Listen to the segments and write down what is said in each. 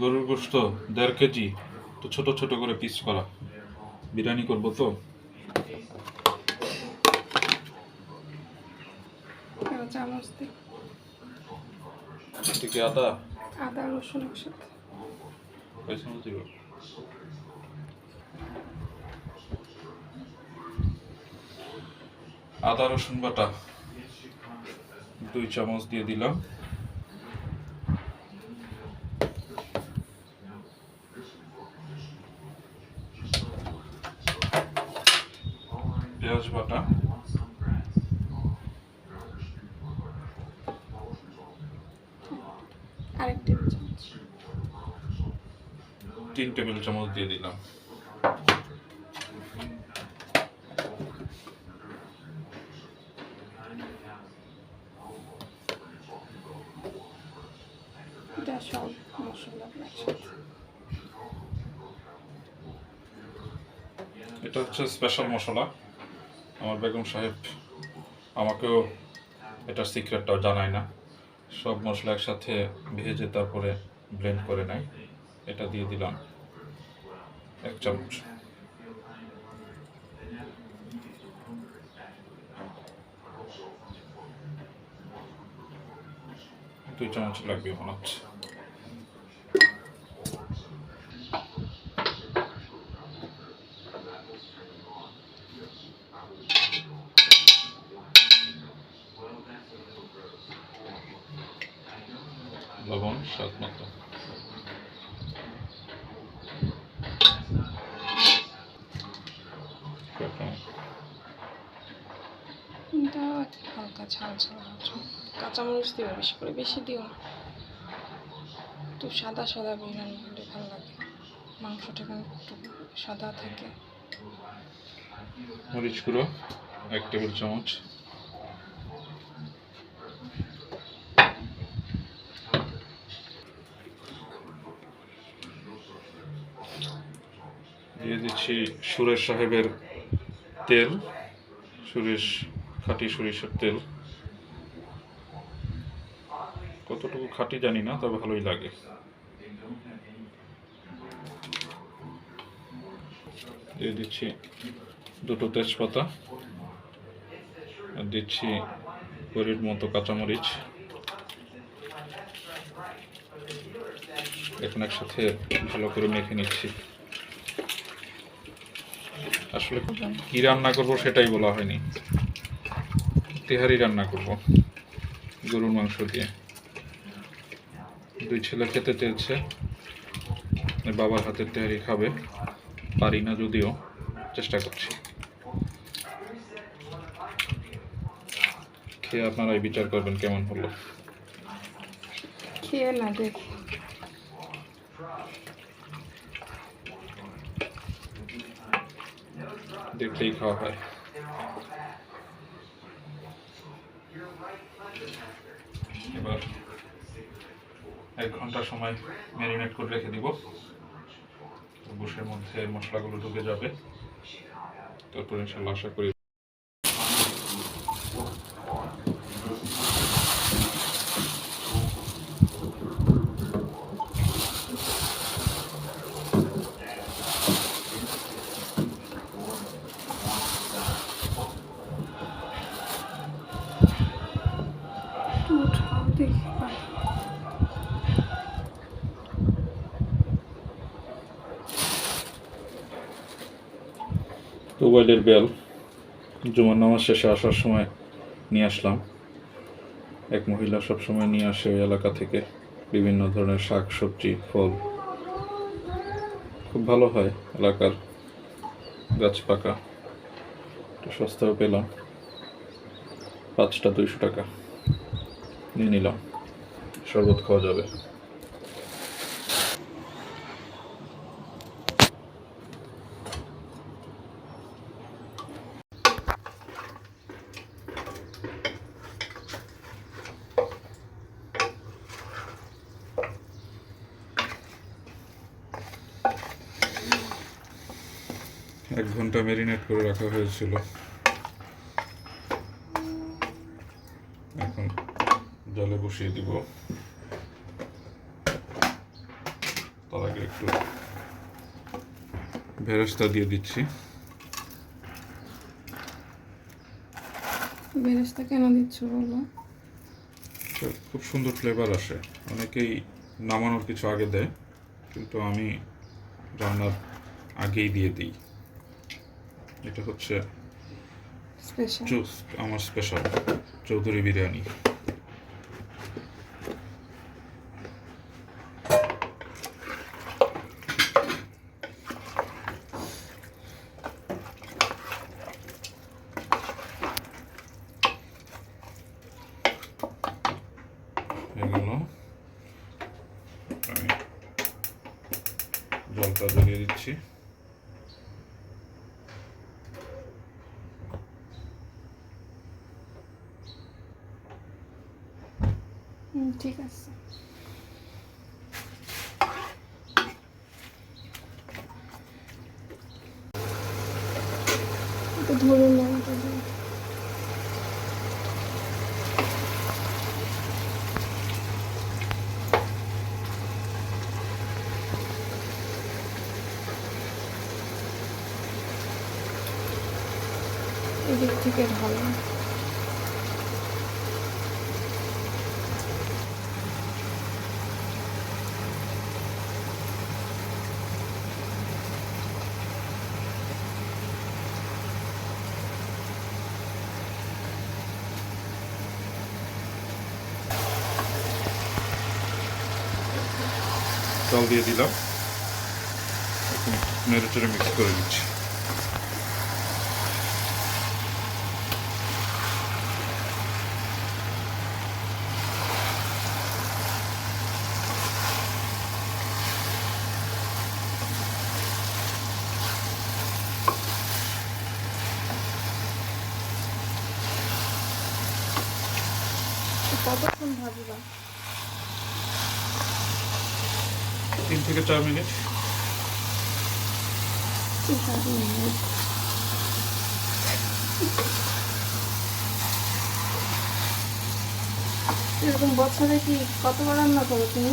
গরুর গোস্ত দেড় কেজি তো ছোট ছোট করে পিস করা। বিরিয়ানি করব তো? এবার চামচ দিই। আদা। আদা রসুন একসাথে। কয় চামচ দিব। আদা রসুন বাটা। দুই চামচ দিয়ে দিলাম। পেঁয়াজ বাটা আরেক টেবিল চামচ। তিন টেবিল চামচ দিয়ে দিলাম। এটা সব মশলা এটা হচ্ছে স্পেশাল মশলা। আমার বেগম সাহেব আমাকেও এটার সিক্রেটটাও জানায় না। সব মশলা একসাথে ভেজে তারপরে ব্লেন্ড করে নেয়। এটা দিয়ে দিলাম এক চামচ। দুই চামচ লাগবে মনে হচ্ছে। লবণ স্বাদ মতো হালকা ঝাল ঝাল কাঁচামরিচ দিও বেশি করে বেশি দিও একটু সাদা সাদা বিরিয়ানি হলে ভালো লাগে। মাংসটা একটু সাদা থাকে। মরিচ গুঁড়ো এক টেবিল চামচ। দিচ্ছি সুরেশ সাহেবের তেল, সুরেশ খাঁটি সরিষার তেল। কতটুকু খাঁটি জানি না, তবে ভালোই লাগে। দিয়ে দিচ্ছি দুটো তেজপাতা, আর দিচ্ছি পরির মতো কাঁচামরিচ। এখন একসাথে ভালো করে মেখে নিচ্ছি। আসলে কি রান্না করব সেটাই বলা হয়নি। তেহারি রান্না করব, গরুর মাংস দিয়ে। দুই ছেলে খেতে চেয়েছে বাবার হাতের তেহারি খাবে, পারি না যদিও, চেষ্টা করছি। খেয়ে আপনারাই বিচার করবেন কেমন হলো। খেয়ে না দেখলেই খাওয়া হয় এবার এক ঘণ্টা সময় ম্যারিনেট করে রেখে দিব। বুসের মধ্যে মশলাগুলো ঢুকে যাবে। তারপর ইনশাল্লাহ আশা করি মোবাইলের বেল জুমার নামাজ শেষে আসার সময় নিয়ে আসলাম। এক মহিলা সব সময় নিয়ে আসে ওই এলাকা থেকে বিভিন্ন ধরনের শাক, সবজি, ফল। খুব ভালো হয় এলাকার গাছ পাকা। একটু সস্তাও পেলাম। পাঁচটা দুইশো টাকা। নিয়ে নিলাম। শরবত খাওয়া যাবে এক ঘণ্টা ম্যারিনেট করে রাখা হয়েছিল। এখন জলে বসিয়ে দিব। তার আগে একটু ভেরেস্তা দিয়ে দিচ্ছি। বেরেস্তা কেন দিচ্ছ বলো? খুব সুন্দর ফ্লেভার আসে। অনেকেই নামানোর কিছু আগে দেয় কিন্তু আমি রান্নার আগেই দিয়ে দিই। এটা হচ্ছে আমার স্পেশাল চৌধুরী বিরিয়ানি। জলটা জ্বলিয়ে দিচ্ছি। ঠিক আছে একটু ধরে নাও এটা দিয়ে। এদিক থেকে ভালো চাল দিয়ে দিলাম এখন নেড়েচেড়ে মিক্স করে দিচ্ছি কতক্ষণ ভাজবা তিন থেকে চার মিনিট। এরকম বছরে কি কতবার রান্না করো তুমি?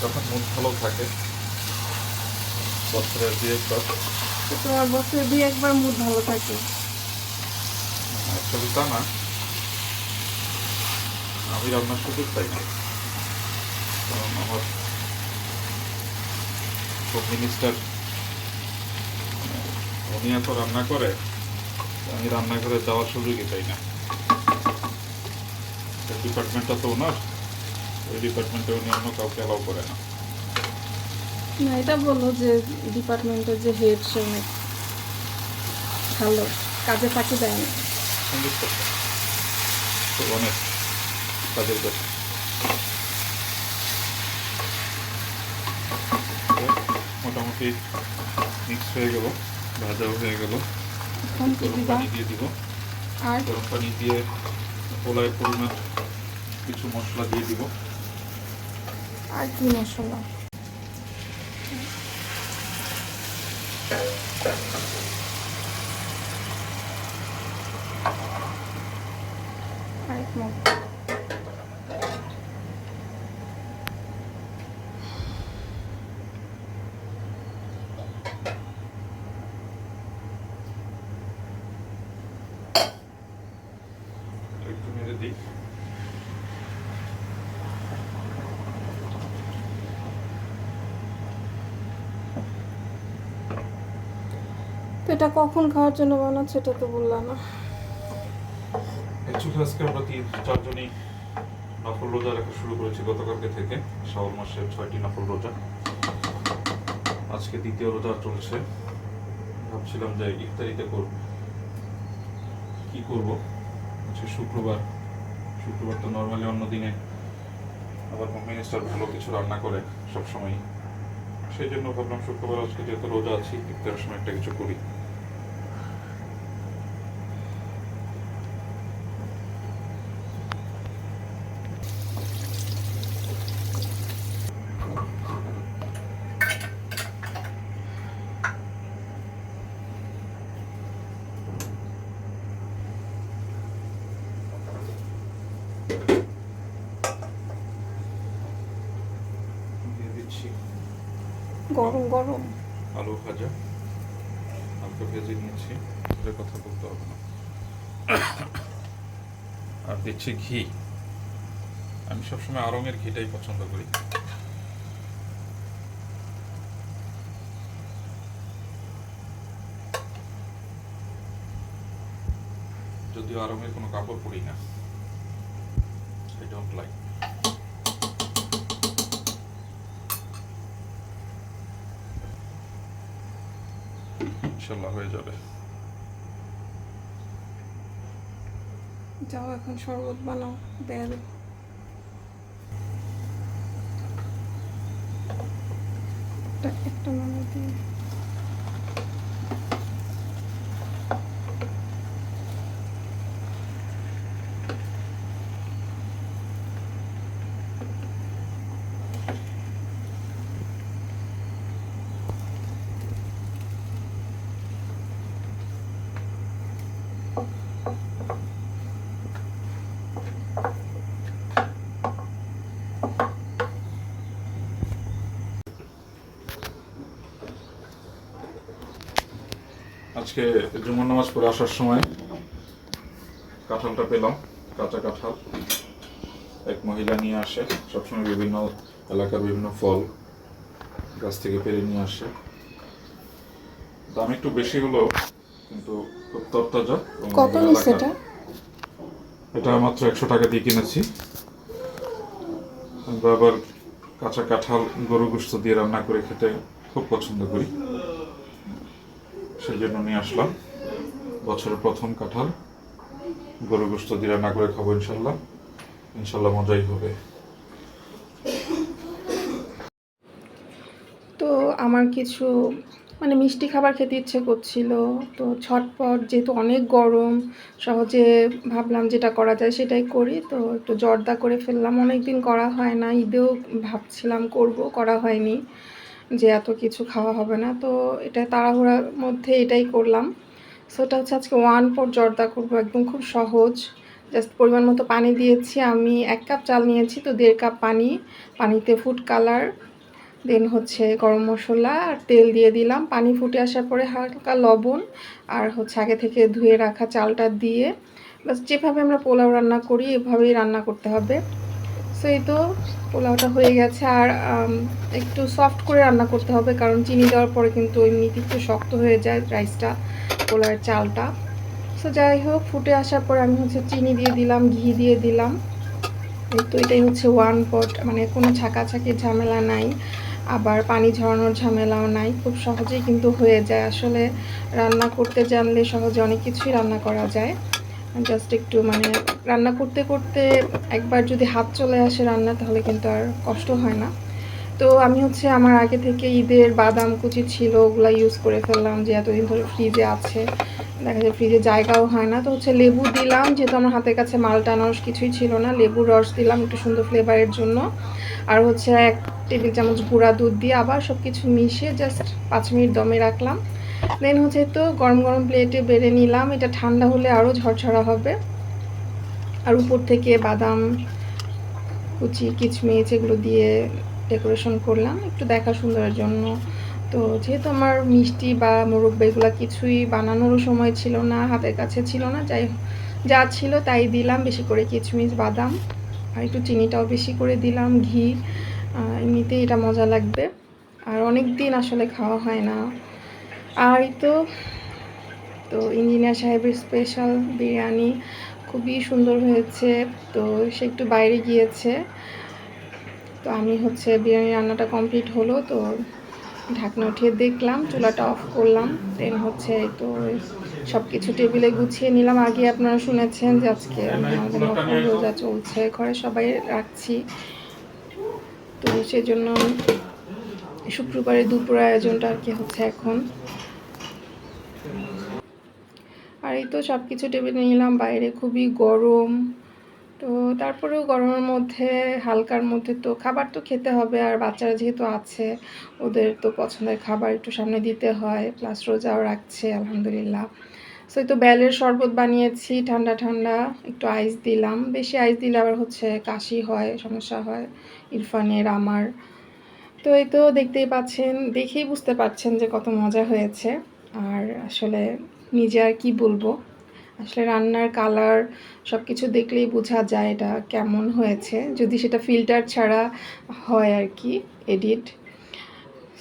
যখন মন ভালো থাকে বছরে দিয়ে একবার। তোমার বছরে দুই একবার মুড ভালো থাকে? অ্যাকচুয়ালি তা না। আমি রান্নার সুযোগ পাই না কারণ আমার হোম মিনিস্টার উনি এত রান্না করে আমি রান্নাঘরে যাওয়ার সুযোগই পাই না। ডিপার্টমেন্টটা তো ওনার ওই ডিপার্টমেন্টে উনি অন্য কাউকে অ্যালাউ করে না। না এটা বলো যে ডিপার্টমেন্টের যে হেড সে অনেক ভালো কাজে ফাঁকি দেয় না। অনেক কাজের কথা তো মোটামুটি মিক্স হয়ে গেল ভাজাও হয়ে গেল। গরম পানি দিয়ে দিব। আর? গরম পানি দিয়ে পোলায় পরিমাণ কিছু মশলা দিয়ে দিব। আর কি মশলা আরেক মগ একটু মেরে দিই তো এটা কখন খাওয়ার জন্য বানাচ্ছে এটা তো বললাম না। অ্যাকচুয়ালি আজকে আমরা তিন চারজনই নফল রোজা রাখা শুরু করেছি গতকালকে থেকে শ্রাবণ মাসের ছয়টি নফল রোজা। আজকে দ্বিতীয় রোজা চলছে। ভাবছিলাম যে ইফতারিতে করব কি করব? আজকে শুক্রবার। শুক্রবার তো নর্মালি অন্য দিনে আবার হোম মিনিস্টার ভালো কিছু রান্না করে সবসময় সেই জন্য ভাবলাম শুক্রবার আজকে যেহেতু রোজা আছি, ইফতারের সময় একটা কিছু করি। গরম গরম। আলু ভাজা। হালকা ভেজে নিয়েছি এটার কথা বলতে হবে না। আর দিচ্ছি ঘি। আমি সবসময় আরঙের ঘিটাই পছন্দ করি। যদিও আরঙের কোনো কাপড় পরি না। আই ডোন্ট লাইক ইনশাল্লাহ হয়ে যাবে। যাও এখন শরবত বানাও বেল একটা- একটা মানে দিই আজকে জুমার নামাজ পড়ে আসার সময় কাঁঠালটা পেলাম কাঁচা কাঁঠাল। এক মহিলা নিয়ে আসে সবসময় বিভিন্ন এলাকার বিভিন্ন ফল গাছ থেকে পেরে নিয়ে আসে। দাম একটু বেশি হলো কিন্তু খুব তরতাজা কত এটা? মাত্র একশো টাকা দিয়ে কিনেছি। আমরা আবার কাঁচা কাঁঠাল গরু গোস্ত দিয়ে রান্না করে খেতে খুব পছন্দ করি। সেই জন্য নিয়ে আসলাম। বছরের প্রথম কাঁঠাল। গরু গোস্ত দিয়ে রান্না করে খাব ইনশাল্লাহ। ইনশাল্লাহ মজাই হবে। তো আমার কিছু মানে মিষ্টি খাবার খেতে ইচ্ছে করছিল। তো ছটপট, যেহেতু অনেক গরম, সহজে ভাবলাম যেটা করা যায় সেটাই করি। তো একটু জর্দা করে ফেললাম। অনেক দিন করা হয় না, ঈদেও ভাবছিলাম করব, করা হয়নি। যে এত কিছু খাওয়া হবে না। তো এটা তাড়াহুড়ার মধ্যে এটাই করলাম। সো এটা হচ্ছে আজকে ওয়ান পট জর্দা করব একদম খুব সহজ। জাস্ট পরিমাণ মতো পানি দিয়েছি। আমি এক কাপ চাল নিয়েছি, তো দেড় কাপ পানি। পানিতে ফুড কালার দেন হচ্ছে গরম মশলা আর তেল দিয়ে দিলাম। পানি ফুটে আসার পরে হালকা লবণ আর হচ্ছে আগে থেকে ধুয়ে রাখা চালটা দিয়ে। বাস যেভাবে আমরা পোলাও রান্না করি, এভাবেই রান্না করতে হবে। সো এই তো, পোলাওটা হয়ে গেছে। আর একটু সফট করে রান্না করতে হবে, কারণ চিনি দেওয়ার পরে কিন্তু এমনিতে একটু শক্ত হয়ে যায় রাইসটা পোলাওয়ের চালটা। সো যাই হোক, ফুটে আসার পরে আমি হচ্ছে চিনি দিয়ে দিলাম, ঘি দিয়ে দিলাম। তো, এটাই হচ্ছে ওয়ান পট মানে কোনো ছাকাছাকির ঝামেলা নাই। আবার পানি ঝরানোর ঝামেলাও নাই। খুব সহজেই কিন্তু হয়ে যায়। আসলে রান্না করতে জানলে সহজে অনেক কিছুই রান্না করা যায়। জাস্ট একটু মানে রান্না করতে করতে একবার যদি হাত চলে আসে রান্না, তাহলে কিন্তু আর কষ্ট হয় না। তো আমি হচ্ছে আমার আগে থেকে ঈদের বাদাম কুচি ছিল, ওগুলো ইউজ করে ফেললাম যে এতদিন ধরে ফ্রিজে আছে। দেখা যায় ফ্রিজে জায়গাও হয় না। তো হচ্ছে লেবু দিলাম, যেহেতু আমার হাতের কাছে মালটা রস কিছুই ছিল না লেবুর রস দিলাম একটু সুন্দর ফ্লেভারের জন্য। আর হচ্ছে এক টেবিল চামচ গুঁড়া দুধ দিয়ে আবার সব কিছু মিশিয়ে জাস্ট পাঁচ মিনিট দমে রাখলাম। দেন হচ্ছে তো গরম গরম প্লেটে বেড়ে নিলাম। এটা ঠান্ডা হলে আরও ঝরঝরা হবে। আর উপর থেকে বাদাম, কুচি, কিচমিচ এগুলো দিয়ে ডেকোরেশন করলাম। একটু দেখা সুন্দরের জন্য। তো যেহেতু আমার মিষ্টি বা মোরব্বা এগুলো কিছুই বানানোরও সময় ছিল না, হাতের কাছে ছিল না, যাই যা ছিল তাই দিলাম। বেশি করে কিচমিচ, বাদাম আর একটু চিনিটাও বেশি করে দিলাম, ঘি। এমনিতেই এটা মজা লাগবে। আর অনেক দিন আসলে খাওয়া হয় না। আর তো তো ইঞ্জিনিয়ার সাহেবের স্পেশাল বিরিয়ানি খুবই সুন্দর হয়েছে, তো সে একটু বাইরে গিয়েছে। তো আমি হচ্ছে বিরিয়ানি রান্নাটা কমপ্লিট হলো, তো ঢাকনা উঠিয়ে দেখলাম, চুলাটা অফ করলাম দেন হচ্ছে তো সব কিছু টেবিলে গুছিয়ে নিলাম। আগে আপনারা শুনেছেন যে আজকে আমাদের রোজা চলছে, ঘরে সবাই রাখছি। তো সেজন্য শুক্রবারে দুপুর আয়োজনটা আর কি হচ্ছে এখন। আর এই তো সব কিছু টেবিলে নিলাম, বাইরে খুবই গরম। তো তারপরেও গরমের মধ্যে, হালকার মধ্যে তো খাবার তো খেতে হবে, আর বাচ্চারা যেহেতু আছে, ওদের তো পছন্দের খাবার একটু সামনে দিতে হয় প্লাস রোজাও রাখছে, আলহামদুলিল্লাহ। সো তো বেলের শরবত বানিয়েছি, ঠান্ডা ঠান্ডা, একটু আইস দিলাম। বেশি আইস দিলে আবার হচ্ছে কাশি হয়, সমস্যা হয়, ইরফানের, আমার। তো এই তো দেখতেই পাচ্ছেন, দেখেই বুঝতে পারছেন যে কত মজা হয়েছে। আর আসলে নিজে আর কি বলব? আসলে রান্নার কালার সব কিছু দেখলেই বোঝা যায় এটা কেমন হয়েছে। যদি সেটা ফিল্টার ছাড়া হয় আর কি এডিট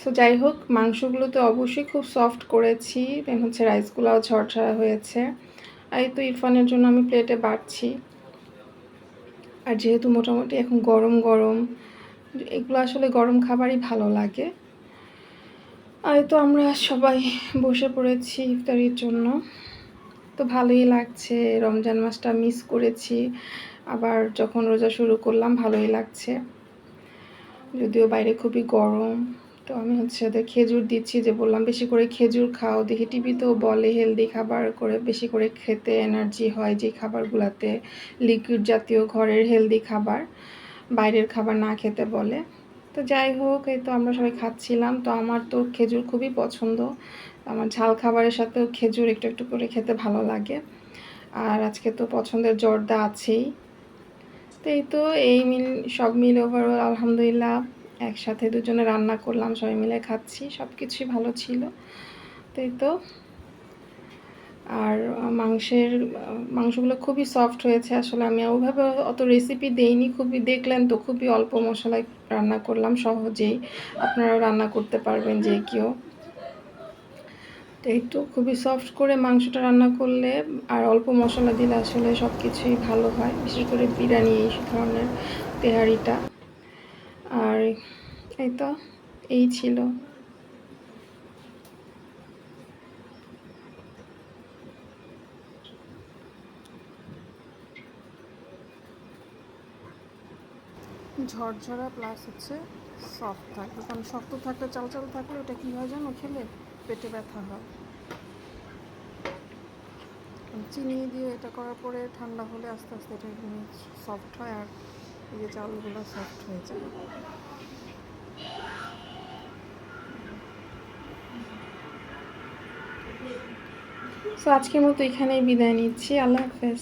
সো যাই হোক, মাংসগুলো তো অবশ্যই খুব সফট করেছি। দেন হচ্ছে রাইসগুলোও ঝরঝরা হয়েছে। আর এই তো ইরফানের জন্য আমি প্লেটে বাড়ছি। আর যেহেতু মোটামুটি এখন গরম গরম, এগুলো আসলে গরম খাবারই ভালো লাগে। আর তো আমরা সবাই বসে পড়েছি ইফতারির জন্য। তো ভালোই লাগছে, রমজান মাসটা মিস করেছি। আবার যখন রোজা শুরু করলাম, ভালোই লাগছে। যদিও বাইরে খুবই গরম, তো আমি হচ্ছে ওদের খেজুর দিচ্ছি যে বললাম বেশি করে খেজুর খাও। দেখি টিভিতেও বলে হেলদি খাবার করে, বেশি করে খেতে এনার্জি হয় যে খাবারগুলোতে। লিকুইড জাতীয় ঘরের হেলদি খাবার, বাইরের খাবার না খেতে বলে। তো যাই হোক, এই তো আমরা সবাই খাচ্ছিলাম। তো আমার তো খেজুর খুবই পছন্দ। আমার ঝাল খাবারের সাথেও খেজুর একটু একটু করে খেতে ভালো লাগে। আর আজকে তো পছন্দের জর্দা আছেই। তো এই তো, এই মিল, সব মিল ওভারঅল আলহামদুলিল্লাহ, একসাথে দুজনে রান্না করলাম, সবাই মিলে খাচ্ছি সব কিছুই ভালো ছিল। তো এই তো আর মাংসের মাংসগুলো খুবই সফট হয়েছে। আসলে আমি ওভাবে অত রেসিপি দেইনি, খুবই দেখলেন তো, খুবই অল্প মশলায় রান্না করলাম সহজেই। আপনারাও রান্না করতে পারবেন, যে কেউ। তো তো, খুবই সফট করে মাংসটা রান্না করলে, আর অল্প মশলা দিলে আসলে সব কিছুই ভালো হয়। বিশেষ করে বিরিয়ানি, এই ধরনের তেহারিটা। আর এই তো, এই ছিল। ঝরঝরা প্লাস হচ্ছে সফট থাকবে। কারণ শক্ত থাকলে, চাল চাল থাকলে ওটা কী হয় জানো? খেলে পেটে ব্যথা হয়। চিনি দিয়ে এটা করার পরে ঠান্ডা হলে আস্তে আস্তে এটা সফট হয় আর এই যে চালগুলো সফট হয়ে যায়। সো আজকের মতো এখানেই বিদায় নিচ্ছি। আল্লাহ হাফেজ।